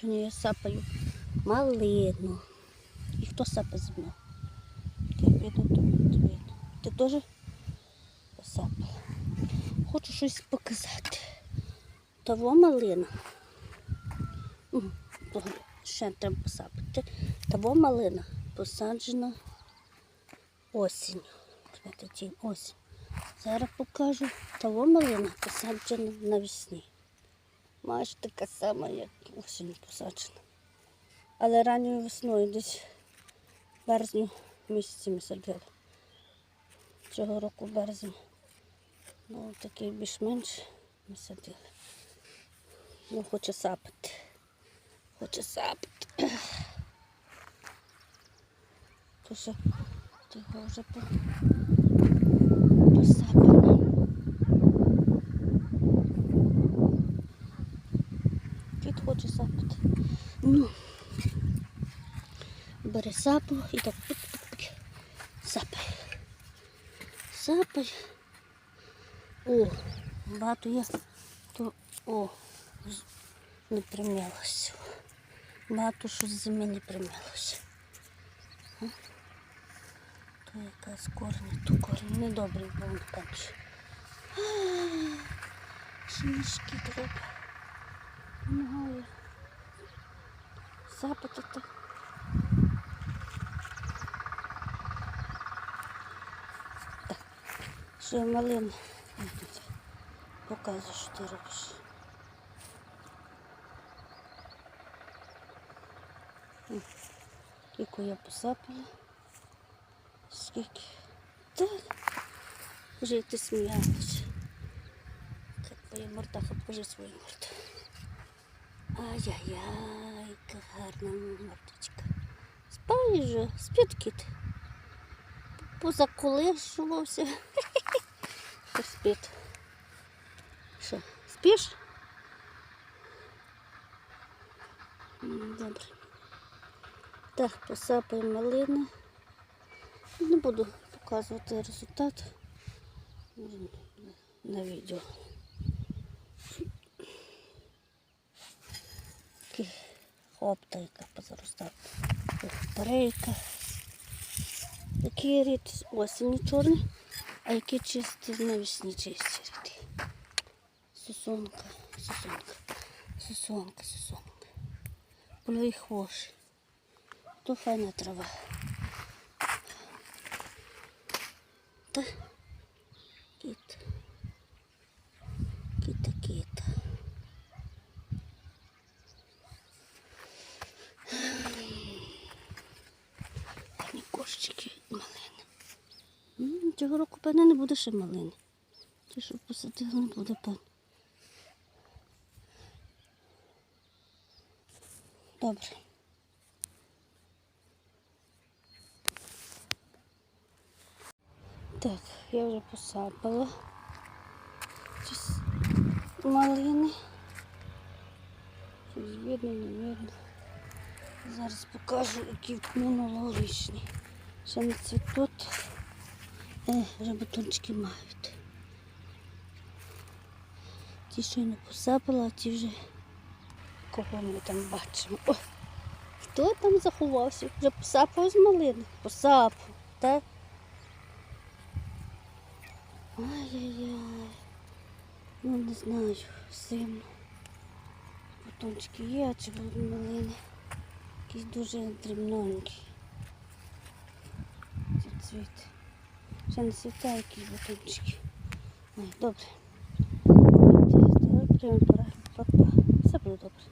Сьогодні я сапаю малину. І хто сапе зі мною? Ти теж посапала? Хочу щось показати. Того малина. Ще треба посапати. Того малина посаджена тінь осінь. Зараз покажу. Того малина посаджена навесні. Майже така сама, як осінню посаджена. Але ранньою весною десь в березні місяці ми садили. Цього року в. Ну, такий більш-менш ми садили. Ну, хоче сапати. Хоче сапати. То що вже по... посапано. Кіт хоче сапати. Ну, бери сапу і так пик-пик-пик. Сапай. Сапай. О, багато я то о, не примялося. Багато що з зими не примялося. То якась корінь, то корінь недобрий був перший. Шмішки треба. Помагає. Сапати то. Так. Я малин? Показуй, що ти робиш. М, я посапала. Скільки. Та вже ти сміялась. Як твоя мордаха, покажи свою морду. Ай-яй-яй, яка гарна мордочка. Спай же, спить кіт. Позаколишувався. Спить? Що, спиш? Добре. Так, посапаємо малини. Не буду показувати результат на відео. Хопта, яка позаростала. Перейка. Такі рід осінні чорні, а які чисті навесні чисті ряди. Сосонка, сосонка, сосонка, сосонка. Польовий хвош. То файна трава. Та кіт. Кіта, кіта. Кошчики малини. Цього року, певне, не буде ще малини. Ті, що посадили, не буде певне. Добре. Так, я вже посапала. малини. Щось видно, не видно. Зараз покажу, які минулорічні. Ще не цвітуть. Е, вже бутончики мають. Ті, що я не посапала, а ті вже кого ми там бачимо. О, хто там заховався? Вже посапав з малини. Посапав, так? Ай-яй-яй. Ну не знаю, сильно. Бутончики є, а чи будуть малини. Якісь дуже дрібненькі. Ці. Ще не цвітає якісь бутончики. Ой, добре. Прямо пора. Все буде добре.